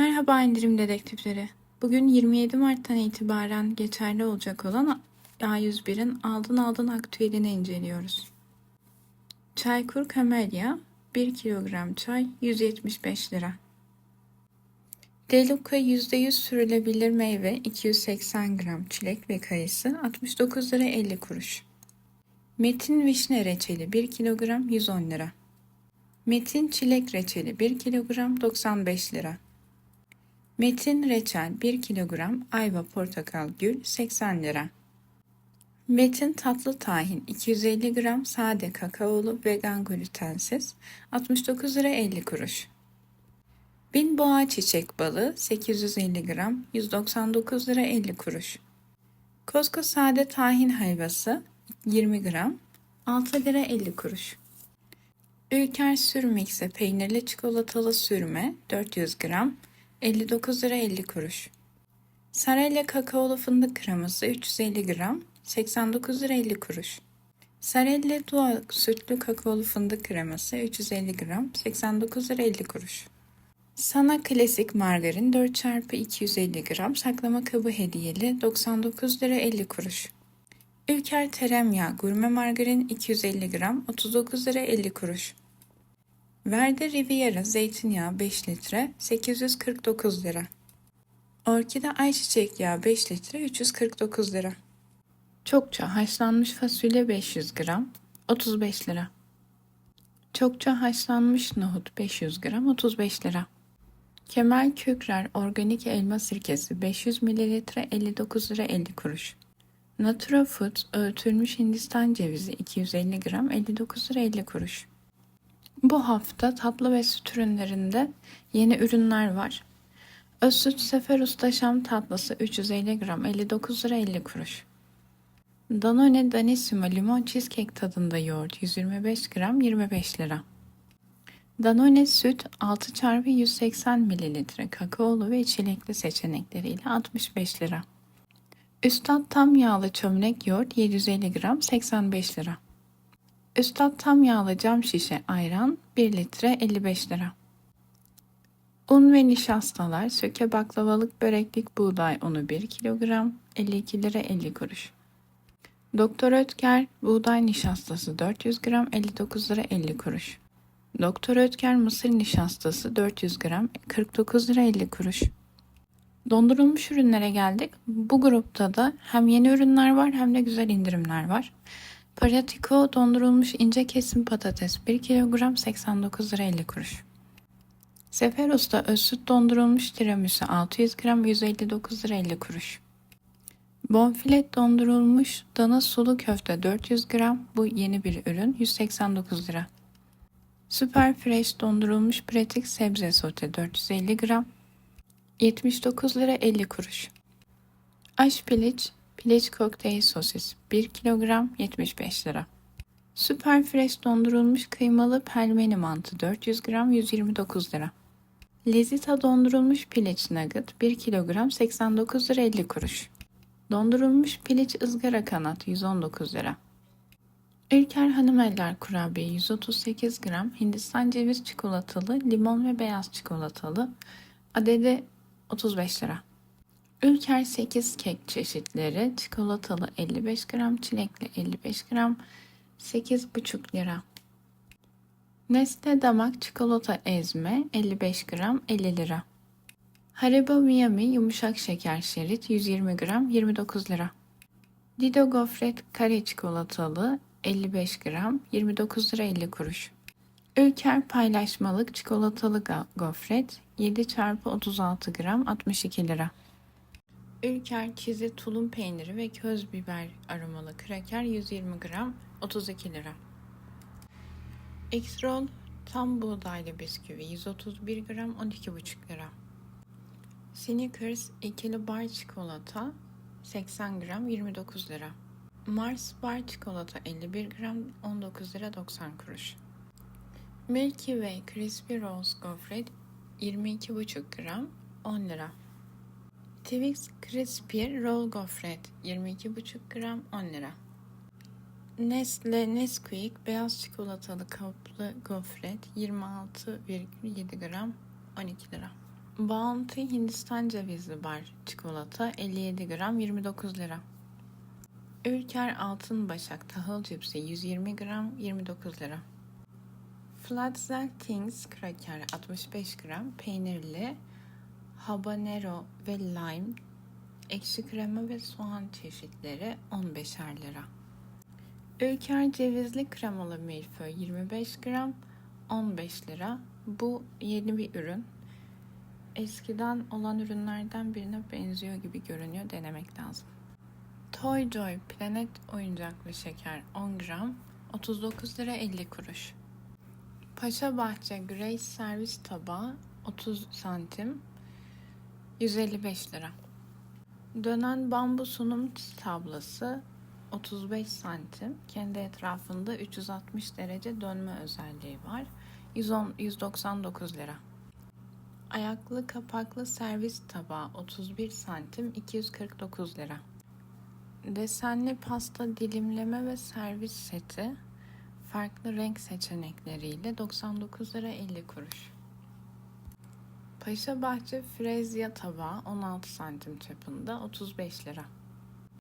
Merhaba indirim dedektifleri. Bugün 27 Mart'tan itibaren geçerli olacak olan A101'in aldın aldın aktüelini inceliyoruz. Çaykur Camellia 1 kilogram çay 175 lira. Deluca %100 sürülebilir meyve 280 gram çilek ve kayısı 69 lira 50 kuruş. Metin vişne reçeli 1 kilogram 110 lira. Metin çilek reçeli 1 kilogram 95 lira. Metin reçel 1 kilogram, ayva portakal gül 80 lira. Metin tatlı tahin 250 gram, sade kakaolu, vegan glutensiz 69 lira 50 kuruş. Bin boğa çiçek balı 850 gram 199 lira 50 kuruş. Kosko sade tahin helvası 20 gram 6 lira 50 kuruş. Ülker sürmikse peynirli çikolatalı sürme 400 gram 59 lira 50 kuruş. Sarayla kakaolu fındık kreması 350 gram 89 lira 50 kuruş. Sarelle doğal sütlü kakaolu fındık kreması 350 gram 89 lira 50 kuruş. Sana klasik margarin 4 çarpı 250 gram saklama kabı hediyeli 99 lira 50 kuruş. Ülker tereyağı gurme margarin 250 gram 39 lira 50 kuruş. Verde Riviera zeytinyağı 5 litre 849 lira. Orkide ayçiçek yağı 5 litre 349 lira. Çokça haşlanmış fasulye 500 gram 35 lira. Çokça haşlanmış nohut 500 gram 35 lira. Kemal Kükrer organik elma sirkesi 500 mililitre 59 lira 50 kuruş. Natura Foods öğütülmüş Hindistan cevizi 250 gram 59 lira 50 kuruş. Bu hafta tatlı ve süt ürünlerinde yeni ürünler var. Özsüt Sefer Usta Şam tatlısı 350 gram 59 lira 50 kuruş. Danone Danissimo limon cheesecake tadında yoğurt 125 gram 25 lira. Danone süt 6 çarpı 180 mililitre kakaolu ve çilekli seçenekleriyle 65 lira. Üstad tam yağlı çömlek yoğurt 750 gram 85 lira. Üstad tam yağlı cam şişe ayran 1 litre 55 lira. Un ve nişastalar söke baklavalık böreklik buğday unu 1 kilogram 52 lira 50 kuruş. Doktor Ötker buğday nişastası 400 gram 59 lira 50 kuruş. Doktor Ötker mısır nişastası 400 gram 49 lira 50 kuruş. Dondurulmuş ürünlere geldik. Bu grupta da hem yeni ürünler var hem de güzel indirimler var. Pratico dondurulmuş ince kesim patates 1 kilogram 89 lira 50 kuruş. Sefer Usta özsüt dondurulmuş tiramisu 600 gram 159 lira 50 kuruş. Bonfilet dondurulmuş dana sulu köfte 400 gram bu yeni bir ürün 189 lira. Süper Fresh dondurulmuş pratik sebze sote 450 gram 79 lira 50 kuruş. Aş piliç Piliç kokteyl sosis 1 kilogram 75 lira. Süper fresh dondurulmuş kıymalı pelmeni mantı 400 gram 129 lira. Lezita dondurulmuş piliç nugget 1 kilogram 89 lira 50 kuruş. Dondurulmuş piliç ızgara kanat 119 lira. Ülker Hanımeller kurabiye 138 gram Hindistan ceviz çikolatalı, limon ve beyaz çikolatalı adedi 35 lira. Ülker 8 kek çeşitleri çikolatalı 55 gram, çilekli 55 gram, 8,5 lira. Nestle damak çikolata ezme 55 gram 50 lira. Haribo Miami yumuşak şeker şerit 120 gram 29 lira. Dido gofret kare çikolatalı 55 gram 29 lira 50 kuruş. Ülker paylaşmalık çikolatalı gofret 7 çarpı 36 gram 62 lira. Ülker çizi tulum peyniri ve köz biber aromalı kraker 120 gram 32 lira. X-Roll tam buğdaylı bisküvi 131 gram 12,5 lira. Snickers ikili bar çikolata 80 gram 29 lira. Mars bar çikolata 51 gram 19 lira 90 kuruş. Milky Way Crispy Rolls Gofret 22,5 gram 10 lira. Twix Crispy Roll Gofret 22,5 gram 10 lira. Nestle Nesquik beyaz çikolatalı kaplı gofret 26,7 gram 12 lira. Bounty Hindistan cevizli bar çikolata 57 gram 29 lira. Ülker Altın Başak tahıl cipsi 120 gram 29 lira. Flatzel Things kraker 65 gram peynirli habanero ve lime ekşi krema ve soğan çeşitleri 15'er lira. Ülker cevizli kremalı milföy 25 gram 15 lira. Bu yeni bir ürün. Eskiden olan ürünlerden birine benziyor gibi görünüyor. Denemek lazım. Toy Joy Planet oyuncaklı şeker 10 gram 39 lira 50 kuruş. Paşa Bahçe Grace servis tabağı 30 santim 155 lira. Dönen bambu sunum tablası 35 santim. Kendi etrafında 360 derece dönme özelliği var. 110, 199 lira. Ayaklı kapaklı servis tabağı 31 santim 249 lira. Desenli pasta dilimleme ve servis seti farklı renk seçenekleriyle 99 lira 50 kuruş. Paşa Bahçe Frezya tabağı 16 santim çapında 35 lira.